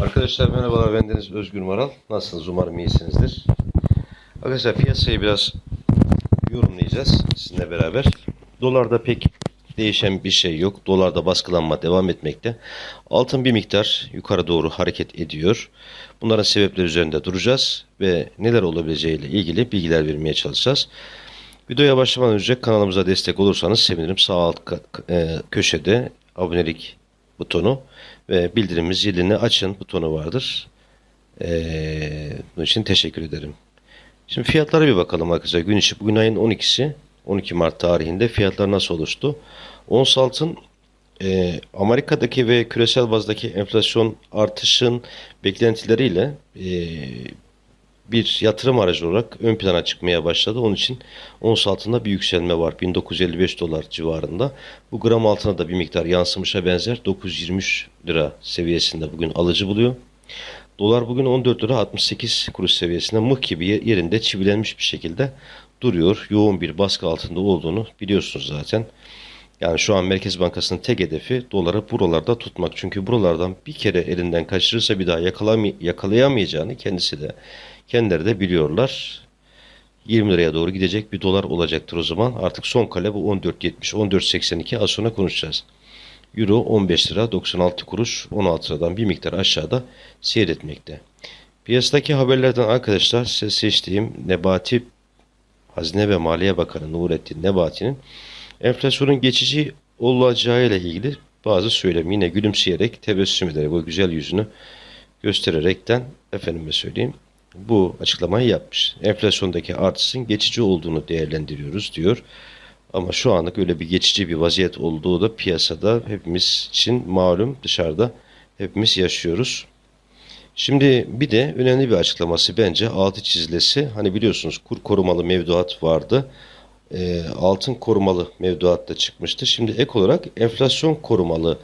Arkadaşlar merhabalar bendeniz Özgür Maral. Nasılsınız? Umarım iyisinizdir. Arkadaşlar piyasayı biraz yorumlayacağız sizinle beraber. Dolarda pek değişen bir şey yok. Dolarda baskılanma devam etmekte. Altın bir miktar yukarı doğru hareket ediyor. Bunların sebepleri üzerinde duracağız ve neler olabileceğiyle ilgili bilgiler vermeye çalışacağız. Videoya başlamadan önce kanalımıza destek olursanız sevinirim. Sağ alt e, köşede abonelik butonu ve bildirim zilini açın butonu vardır. Ee, bunun için teşekkür ederim. Şimdi fiyatlara bir bakalım arkadaşlar. Gün içi bugün ayın 12'si. 12 Mart tarihinde fiyatlar nasıl oluştu? Ons altın e, Amerika'daki ve küresel bazdaki enflasyon artışın beklentileriyle e, bir yatırım aracı olarak ön plana çıkmaya başladı. Onun için ons altında bir yükselme var. 1955 dolar civarında. Bu gram altına da bir miktar yansımışa benzer. 923 lira seviyesinde bugün alıcı buluyor. Dolar bugün 14 lira 68 kuruş seviyesinde mıh gibi yerinde çivilenmiş bir şekilde duruyor. Yoğun bir baskı altında olduğunu biliyorsunuz zaten. Yani şu an Merkez Bankası'nın tek hedefi doları buralarda tutmak. Çünkü buralardan bir kere elinden kaçırırsa bir daha yakalayamayacağını kendisi de kendileri de biliyorlar. 20 liraya doğru gidecek bir dolar olacaktır o zaman. Artık son kale bu 14.70, 14.82 az sonra konuşacağız. Euro 15 lira 96 kuruş 16 liradan bir miktar aşağıda seyretmekte. Piyasadaki haberlerden arkadaşlar size seçtiğim Nebati Hazine ve Maliye Bakanı Nurettin Nebati'nin enflasyonun geçici olacağıyla ilgili bazı söylemi yine gülümseyerek tebessüm ederek bu güzel yüzünü göstererekten efendime söyleyeyim bu açıklamayı yapmış. Enflasyondaki artışın geçici olduğunu değerlendiriyoruz diyor. Ama şu anlık öyle bir geçici bir vaziyet olduğu da piyasada hepimiz için malum dışarıda hepimiz yaşıyoruz. Şimdi bir de önemli bir açıklaması bence altı çizilesi. Hani biliyorsunuz kur korumalı mevduat vardı. Ee, altın korumalı mevduat da çıkmıştı. Şimdi ek olarak enflasyon korumalı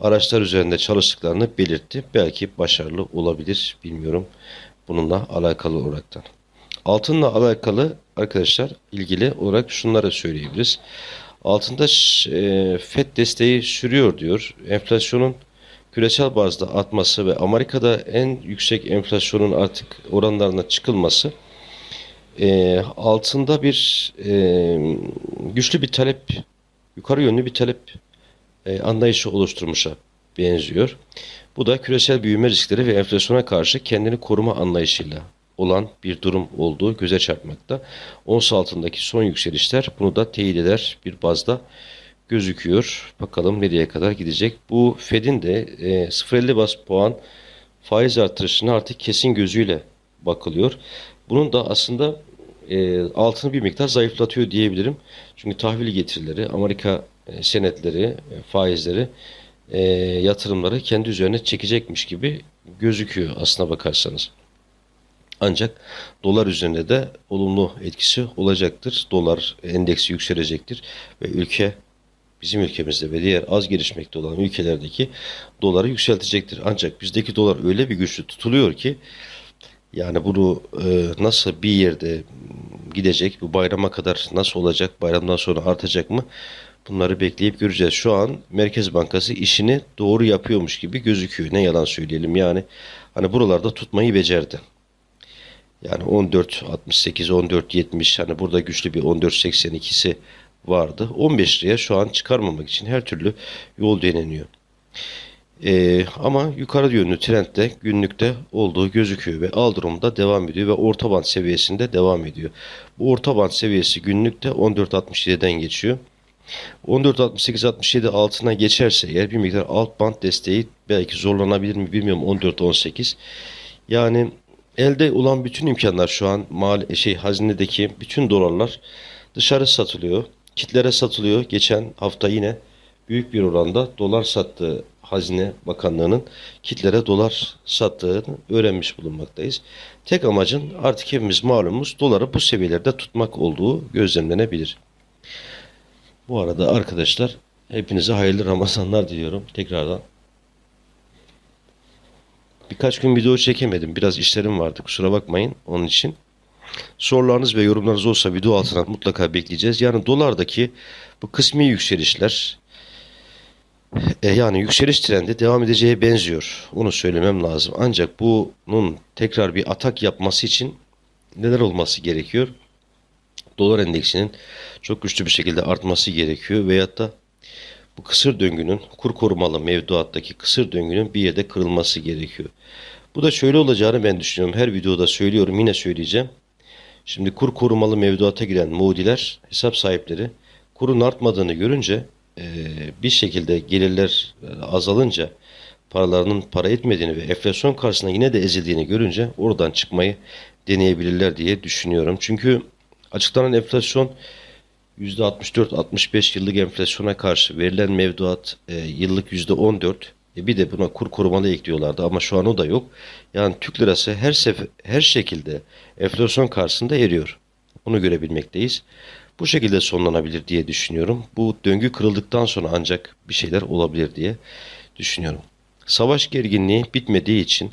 araçlar üzerinde çalıştıklarını belirtti. Belki başarılı olabilir bilmiyorum bununla alakalı olaraktan. Altınla alakalı arkadaşlar ilgili olarak şunları söyleyebiliriz. Altında e, FED desteği sürüyor diyor. Enflasyonun küresel bazda artması ve Amerika'da en yüksek enflasyonun artık oranlarına çıkılması e, altında bir e, güçlü bir talep, yukarı yönlü bir talep e, anlayışı oluşturmuşa benziyor. Bu da küresel büyüme riskleri ve enflasyona karşı kendini koruma anlayışıyla olan bir durum olduğu göze çarpmakta. Ons altındaki son yükselişler bunu da teyit eder bir bazda gözüküyor. Bakalım nereye kadar gidecek. Bu Fed'in de e, 0.50 bas puan faiz artırışına artık kesin gözüyle bakılıyor. Bunun da aslında e, altını bir miktar zayıflatıyor diyebilirim. Çünkü tahvil getirileri, Amerika e, senetleri, e, faizleri, e, yatırımları kendi üzerine çekecekmiş gibi gözüküyor aslına bakarsanız. Ancak dolar üzerinde de olumlu etkisi olacaktır. Dolar endeksi yükselecektir ve ülke bizim ülkemizde ve diğer az gelişmekte olan ülkelerdeki doları yükseltecektir. Ancak bizdeki dolar öyle bir güçlü tutuluyor ki yani bunu e, nasıl bir yerde gidecek, bu bayrama kadar nasıl olacak, bayramdan sonra artacak mı? Bunları bekleyip göreceğiz. Şu an Merkez Bankası işini doğru yapıyormuş gibi gözüküyor. Ne yalan söyleyelim yani. Hani buralarda tutmayı becerdi. Yani 14.68, 14.70 hani burada güçlü bir 14.82'si vardı. 15 liraya şu an çıkarmamak için her türlü yol deneniyor. Ee, ama yukarı yönlü trendde günlükte olduğu gözüküyor ve al durumda devam ediyor ve orta band seviyesinde devam ediyor. Bu orta band seviyesi günlükte 14.67'den geçiyor. 14.68-67 altına geçerse eğer bir miktar alt band desteği belki zorlanabilir mi bilmiyorum 14-18. Yani elde olan bütün imkanlar şu an mal şey hazinedeki bütün dolarlar dışarı satılıyor. Kitlere satılıyor. Geçen hafta yine büyük bir oranda dolar sattığı Hazine Bakanlığı'nın kitlere dolar sattığını öğrenmiş bulunmaktayız. Tek amacın artık hepimiz malumuz doları bu seviyelerde tutmak olduğu gözlemlenebilir. Bu arada arkadaşlar hepinize hayırlı Ramazanlar diliyorum tekrardan. Birkaç gün video çekemedim. Biraz işlerim vardı. Kusura bakmayın onun için. Sorularınız ve yorumlarınız olsa video altına mutlaka bekleyeceğiz. Yani dolardaki bu kısmi yükselişler E, yani yükseliş trendi devam edeceğe benziyor. Onu söylemem lazım. Ancak bunun tekrar bir atak yapması için neler olması gerekiyor? Dolar endeksinin çok güçlü bir şekilde artması gerekiyor veyahut da bu kısır döngünün kur korumalı mevduattaki kısır döngünün bir yerde kırılması gerekiyor. Bu da şöyle olacağını ben düşünüyorum. Her videoda söylüyorum yine söyleyeceğim. Şimdi kur korumalı mevduata giren mudiler, hesap sahipleri kurun artmadığını görünce bir şekilde gelirler azalınca paralarının para etmediğini ve enflasyon karşısında yine de ezildiğini görünce oradan çıkmayı deneyebilirler diye düşünüyorum. Çünkü açıklanan enflasyon %64-65 yıllık enflasyona karşı verilen mevduat e, yıllık %14. E bir de buna kur korumalı ekliyorlardı ama şu an o da yok. Yani Türk lirası her sefer her şekilde enflasyon karşısında eriyor. Bunu görebilmekteyiz. Bu şekilde sonlanabilir diye düşünüyorum. Bu döngü kırıldıktan sonra ancak bir şeyler olabilir diye düşünüyorum. Savaş gerginliği bitmediği için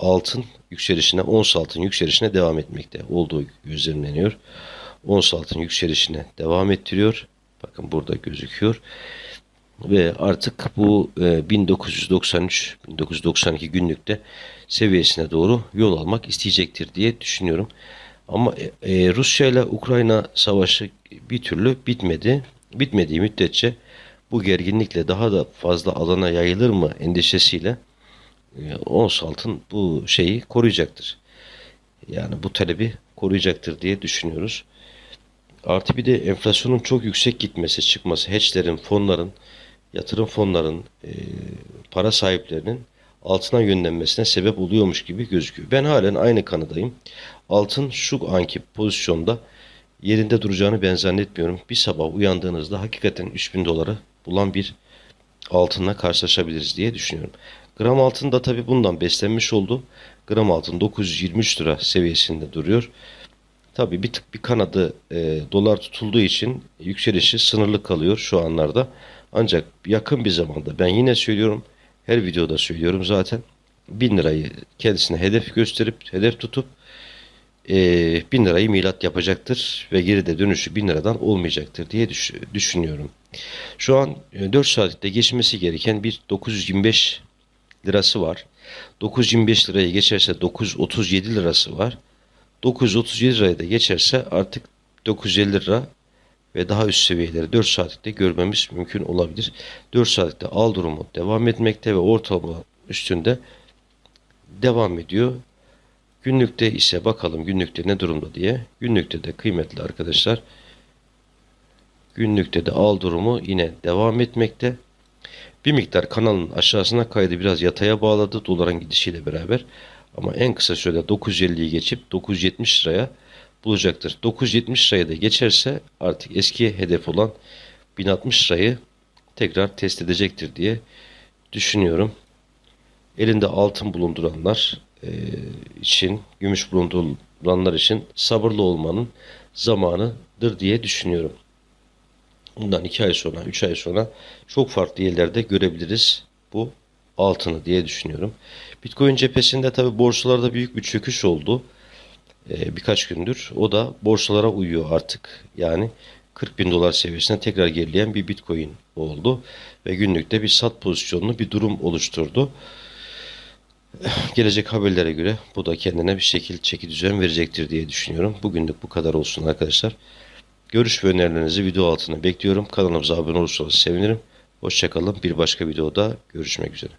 altın yükselişine, ons altın yükselişine devam etmekte olduğu gözlemleniyor. Ons altın yükselişine devam ettiriyor. Bakın burada gözüküyor. Ve artık bu e, 1993-1992 günlükte seviyesine doğru yol almak isteyecektir diye düşünüyorum. Ama e, e, Rusya ile Ukrayna savaşı bir türlü bitmedi. Bitmediği müddetçe bu gerginlikle daha da fazla alana yayılır mı endişesiyle e, ons altın bu şeyi koruyacaktır. Yani bu talebi koruyacaktır diye düşünüyoruz. Artı bir de enflasyonun çok yüksek gitmesi, çıkması, hedge'lerin, fonların, yatırım fonların, e, para sahiplerinin altına yönlenmesine sebep oluyormuş gibi gözüküyor. Ben halen aynı kanıdayım. Altın şu anki pozisyonda yerinde duracağını ben zannetmiyorum. Bir sabah uyandığınızda hakikaten 3000 doları bulan bir altınla karşılaşabiliriz diye düşünüyorum. Gram altın da tabi bundan beslenmiş oldu. Gram altın 923 lira seviyesinde duruyor. Tabii bir tık bir kanadı e, dolar tutulduğu için yükselişi sınırlı kalıyor şu anlarda. Ancak yakın bir zamanda ben yine söylüyorum her videoda söylüyorum zaten 1000 lirayı kendisine hedef gösterip hedef tutup e, 1000 lirayı milat yapacaktır ve geride dönüşü 1000 liradan olmayacaktır diye düş- düşünüyorum. Şu an e, 4 saatte geçmesi gereken bir 925 lirası var. 925 lirayı geçerse 937 lirası var. 937 lirayı da geçerse artık 950 lira ve daha üst seviyeleri 4 saatlikte görmemiz mümkün olabilir. 4 saatlikte al durumu devam etmekte ve ortalama üstünde devam ediyor. Günlükte ise bakalım günlükte ne durumda diye. Günlükte de kıymetli arkadaşlar günlükte de al durumu yine devam etmekte. Bir miktar kanalın aşağısına kaydı biraz yataya bağladı doların gidişiyle beraber. Ama en kısa sürede 950'yi geçip 970 liraya bulacaktır. 970 liraya da geçerse artık eski hedef olan 1060 lirayı tekrar test edecektir diye düşünüyorum. Elinde altın bulunduranlar e, için, gümüş bulunduranlar için sabırlı olmanın zamanıdır diye düşünüyorum. Bundan 2 ay sonra, 3 ay sonra çok farklı yerlerde görebiliriz bu altını diye düşünüyorum. Bitcoin cephesinde tabi borsalarda büyük bir çöküş oldu. Ee, birkaç gündür. O da borsalara uyuyor artık. Yani 40 bin dolar seviyesine tekrar gerileyen bir Bitcoin oldu. Ve günlükte bir sat pozisyonlu bir durum oluşturdu. Gelecek haberlere göre bu da kendine bir şekil çeki düzen verecektir diye düşünüyorum. Bugünlük bu kadar olsun arkadaşlar. Görüş ve önerilerinizi video altına bekliyorum. Kanalımıza abone olursanız sevinirim. Hoşçakalın. Bir başka videoda görüşmek üzere.